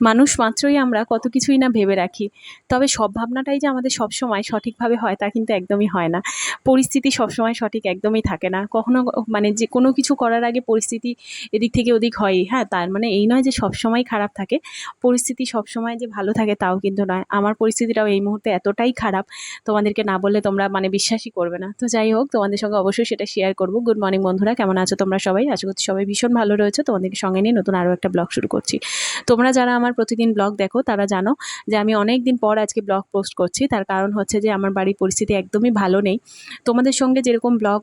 মানুষ মাত্রই আমরা কত কিছুই না ভেবে রাখি। তবে সব ভাবনাটাই যে আমাদের সব সময় সঠিকভাবে হয় তা কিন্তু একদমই হয় না। পরিস্থিতি সবসময় সঠিক একদমই থাকে না। কখনো মানে যে কোনো কিছু করার আগে পরিস্থিতি এদিক থেকে ওদিক হয়ই হ্যাঁ? তার মানে এই নয় যে সবসময় খারাপ থাকে। পরিস্থিতি সবসময় যে ভালো থাকে তাও কিন্তু নয়। আমার পরিস্থিতিটাও এই মুহূর্তে এতটাই খারাপ, তোমাদেরকে না বললে তোমরা মানে বিশ্বাসই করবে না। তো যাই হোক, তোমাদের সঙ্গে অবশ্যই সেটা শেয়ার করব। গুড মর্নিং বন্ধুরা, কেমন আছো তোমরা সবাই? আশা করছি সবাই ভীষণ ভালো রয়েছে। তোমাদেরকে সঙ্গে নিয়ে নতুন আরও একটা ব্লগ শুরু করছি। তোমরা যারা আমার প্রতিদিন ব্লগ দেখো, তারা জানো যে আমি অনেক দিন পর আজকে ব্লগ পোস্ট করছি। তার কারণ হচ্ছে যে আমার বাড়ির পরিস্থিতি একদমই ভালো নেই। তোমাদের সঙ্গে যেরকম ব্লগ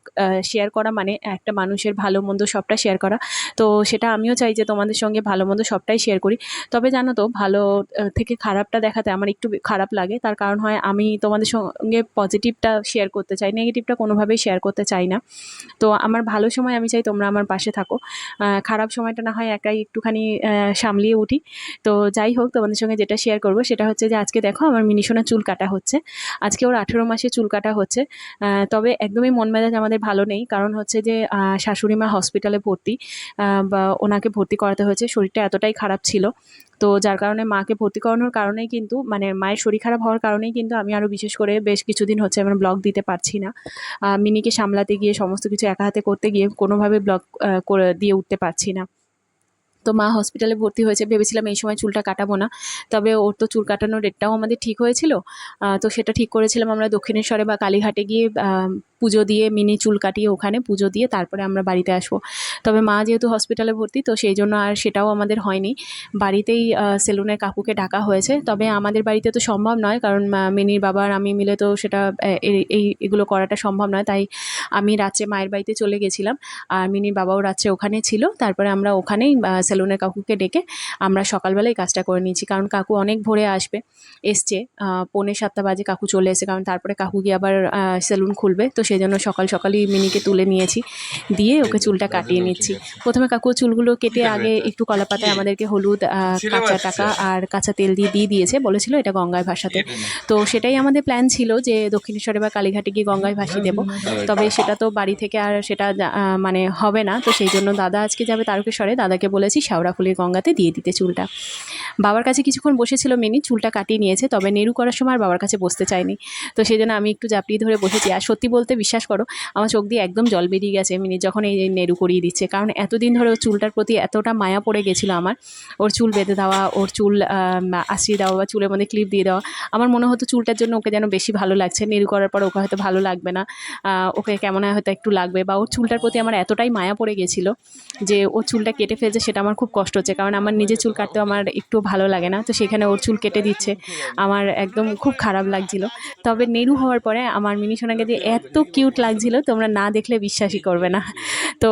শেয়ার করা মানে একটা মানুষের ভালো মন্দ সবটা শেয়ার করা। তো সেটা আমিও চাই যে তোমাদের সঙ্গে ভালো মন্দ সবটাই শেয়ার করি। তবে জানো তো, ভালো থেকে খারাপটা দেখাতে আমার একটু খারাপ লাগে। তার কারণ হয় আমি তোমাদের সঙ্গে পজিটিভটা শেয়ার করতে চাই নেগেটিভটা কোনোভাবেই শেয়ার করতে চাই না। তো আমার ভালো সময় আমি চাই তোমরা আমার পাশে থাকো। খারাপ সময়টা না হয় একাই একটুখানি সামলিয়ে উঠি। তো যাই হোক, তোমাদের সঙ্গে যেটা শেয়ার করব সেটা হচ্ছে যে, আজকে দেখো আমার মিনিশোনা চুল কাটা হচ্ছে। আজকে ওর আঠেরো মাসে চুল কাটা হচ্ছে। তবে একদমই মন মেজাজ আমাদের ভালো নেই। কারণ হচ্ছে যে শাশুড়ি মা হসপিটালে ভর্তি বা ওনাকে ভর্তি করাতে হয়েছে। শরীরটা এতটাই খারাপ ছিল। তো যার কারণে মাকে ভর্তি করানোর কারণেই কিন্তু মানে মায়ের শরীর খারাপ হওয়ার কারণেই কিন্তু আমি আরও বিশেষ করে বেশ কিছুদিন হচ্ছে আমার ব্লগ দিতে পারছি না। মিনিকে সামলাতে গিয়ে সমস্ত কিছু একা হাতে করতে গিয়ে কোনোভাবে ব্লগ করে, দিয়ে উঠতে পারছি না। তো মা হসপিটালে ভর্তি হয়েছে। ভেবেছিলাম এই সময় চুলটা কাটাবো না। তবে ওর তো চুল কাটানোর ডেটটাও আমাদের ঠিক হয়েছিল। তো সেটা ঠিক করেছিলাম আমরা দক্ষিণেশ্বরে বা কালীঘাটে গিয়ে পুজো দিয়ে মিনি চুল কাটিয়ে ওখানে পুজো দিয়ে তারপরে আমরা বাড়িতে আসব। তবে মা যেহেতু হসপিটালে ভর্তি, তো সেই জন্য আর সেটাও আমাদের হয়নি। বাড়িতেই সেলুনের কাকুকে ডাকা হয়েছে। তবে আমাদের বাড়িতে তো সম্ভব নয়, কারণ মিনির বাবা আর আমি মিলে তো সেটা এই- এগুলো করাটা সম্ভব নয়। তাই আমি রাত্রে মায়ের বাড়িতে চলে গেছিলাম। আর মিনির বাবাও রাত্রে ওখানে ছিল। তারপরে আমরা ওখানেই সেলুনের কাকুকে ডেকে আমরা সকালবেলায় কাজটা করে নিয়েছি। কারণ কাকু অনেক ভোরে আসবে, এসছে পৌনে সাতটা বাজে কাকু চলে এসে কারণ তারপরে কাকু গিয়ে আবার সেলুন খুলবে। তো সেই জন্য সকাল সকালই মিনিকে তুলে নিয়েছি। দিয়ে ওকে চুলটা কাটিয়ে নিচ্ছি। প্রথমে কাকু চুলগুলো কেটে আগে একটু কলাপাতায় আমাদেরকে হলুদ কাঁচা টাকা আর কাঁচা তেল দিয়ে দিয়ে দিয়েছে। বলেছিল এটা গঙ্গায় ভাসাতে। তো সেটাই আমাদের প্ল্যান ছিল যে দক্ষিণেশ্বরে বা কালীঘাটে গিয়ে গঙ্গায় ভাসিয়ে দেবো। তবে সেটা তো বাড়ি থেকে আর সেটা মানে হবে না। তো সেই জন্য দাদা আজকে যাবে তারকেশ্বরে। দাদাকে বলেছি শ্যাওড়াফুলির গঙ্গাতে দিয়ে দিতে চুলটা। বাবার কাছে কিছুক্ষণ বসেছিল মিনি চুলটা কাটিয়ে নিয়েছে। তবে নেড়ু করার সময় আর বাবার কাছে বসতে চায়নি। তো সেই জন্য আমি একটু জাপড়িয়ে ধরে বসেছি। আর সত্যি বলতে বিশ্বাস করো, আমার চোখ দিয়ে একদম জল বেরিয়ে গেছে। মিনি যখন এই নেড়ু করিয়ে দিচ্ছে, কারণ এতদিন ধরে ওর চুলটার প্রতি এতটা মায়া পড়ে গেছিল আমার। ওর চুল বেঁধে দেওয়া, ওর চুল আশ্রিয়ে দেওয়া বা চুলের মধ্যে ক্লিপ দিয়ে দেওয়া, আমার মনে হতো চুলটার জন্য ওকে যেন বেশি ভালো লাগছে। নেড়ু করার পর ওকে হয়তো ভালো লাগবে না ওকে কেমন হয়তো একটু লাগবে বা ওর চুলটার প্রতি আমার এতটাই মায়া পড়ে গেছিল যে ওর চুলটা কেটে ফেলছে সেটা আমার খুব কষ্ট হচ্ছে। কারণ আমার নিজের চুল কাটতেও আমার একটু ভালো লাগে না, তো সেখানে ওর চুল কেটে দিচ্ছে। আমার একদম খুব খারাপ লাগছিল। তবে নেরু হওয়ার পরে আমার মিনি সোনাকে যে এত কিউট লাগছিল তোমরা না দেখলে বিশ্বাসই করবে না। তো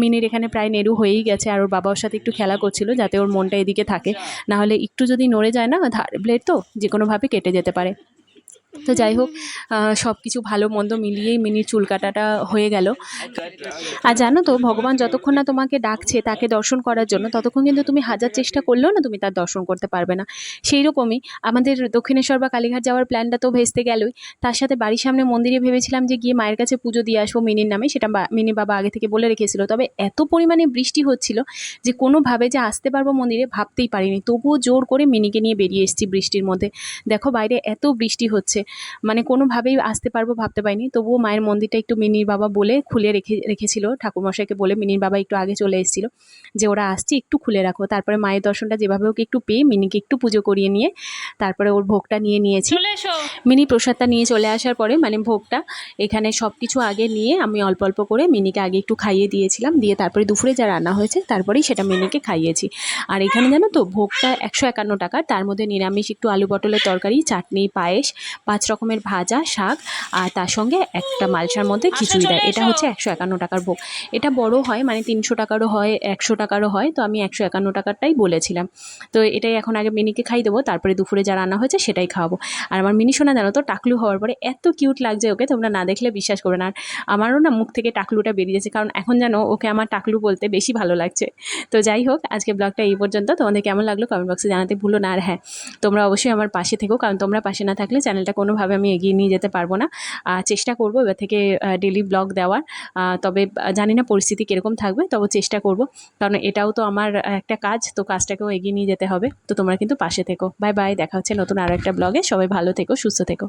মিনির এখানে প্রায় নেরু হয়েই গেছে আর ওর বাবার সাথে একটু খেলা করছিল যাতে ওর মনটা এদিকে থাকে। না হলে একটু যদি নড়ে যায় না ধার ব্লেড তো যে কোনোভাবে কেটে যেতে পারে। তো যাই হোক সব কিছু ভালো মন্দ মিলিয়েই মিনির চুল কাটাটা হয়ে গেল। আর জানো তো, ভগবান যতক্ষণ না তোমাকে ডাকছে তাকে দর্শন করার জন্য, ততক্ষণ কিন্তু তুমি হাজার চেষ্টা করলেও না তুমি তার দর্শন করতে পারবে না। সেই রকমই আমাদের দক্ষিণেশ্বর বা কালীঘাট যাওয়ার প্ল্যানটা তো ভেস্তে গেলই। তার সাথে বাড়ির সামনে মন্দিরে ভেবেছিলাম যে গিয়ে মায়ের কাছে পুজো দিয়ে আসব মিনির নামে, সেটা মিনি বাবা আগে থেকে বলে রেখেছিল। তবে এত পরিমাণে বৃষ্টি হচ্ছিল যে কোনোভাবে যে আসতে পারব মন্দিরে ভাবতেই পারিনি। তবুও জোর করে মিনিকে নিয়ে বেরিয়ে এসেছি বৃষ্টির মধ্যে। দেখো বাইরে এত বৃষ্টি হচ্ছে। মানে কোনোভাবেই আসতে পারব ভাবতে পারিনি। তবুও মায়ের মন্দিরটা একটু মিনির বাবা বলে খুলে রেখে রেখেছিল। ঠাকুরমশাইকে বলে মিনির বাবা একটু আগে চলে এসেছিল যে ওরা আসছে একটু খুলে রাখো। তারপরে মায়ের দর্শনটা যেভাবে হোক একটু পেয়ে মিনিকে একটু পুজো করিয়ে নিয়ে তারপরে ওর ভোগটা নিয়ে নিয়েছি। মিনি প্রসাদটা নিয়ে চলে আসার পরে মানে ভোগটা এখানে সব কিছু আগে নিয়ে আমি অল্প অল্প করে মিনিকে আগে একটু খাইয়ে দিয়েছিলাম। দিয়ে তারপরে দুপুরে যা রান্না হয়েছে তারপরেই সেটা মিনিকে খাইয়েছি। আর এখানে জানো তো ভোগটা একশো একান্ন টাকা। তার মধ্যে নিরামিষ একটু আলু পটলের তরকারি চাটনি পায়েস পাঁচ রকমের ভাজা শাক আর তার সঙ্গে একটা মালসার মধ্যে খিচুড়ি দেয়। এটা হচ্ছে একশো একান্ন টাকার ভোগ। এটা বড় হয় মানে তিনশো টাকারও হয় একশো টাকারও হয়। তো আমি একশো একান্ন টাকারটাই বলেছিলাম। তো এটাই এখন আগে মিনিকে খাই দেবো তারপরে দুপুরে যা রান্না হয়েছে সেটাই খাওয়াবো। আর আমার মিনি শোনা জানো তো টাকলু হওয়ার পরে এত কিউট লাগছে ওকে তোমরা না দেখলে বিশ্বাস করবে না। আর আমারও না মুখ থেকে টাকলুটা বেরিয়ে যাচ্ছে কারণ এখন যেন ওকে আমার টাকলু বলতে বেশি ভালো লাগছে। তো যাই হোক আজকে ব্লগটা এই পর্যন্ত। তোমাদের কেমন লাগল কমেন্ট বক্সে জানাতে ভুলো না। আর হ্যাঁ তোমরা অবশ্যই আমার পাশে থেকো কারণ তোমরা পাশে না থাকলে চ্যানেলটা কোনোভাবে আমি এগিয়ে নিয়ে যেতে পারব না। চেষ্টা করব এবার থেকে ডেলি ব্লগ দেওয়ার। তবে জানি না পরিস্থিতি কীরকম থাকবে, তবে চেষ্টা করব। কারণ এটাও তো আমার একটা কাজ, তো কাজটাকেও এগিয়ে নিয়ে যেতে হবে। তো তোমরা কিন্তু পাশে থেকো। বাই বাই দেখা হচ্ছে নতুন আরও একটা ব্লগে সবাই ভালো থেকো, সুস্থ থেকো।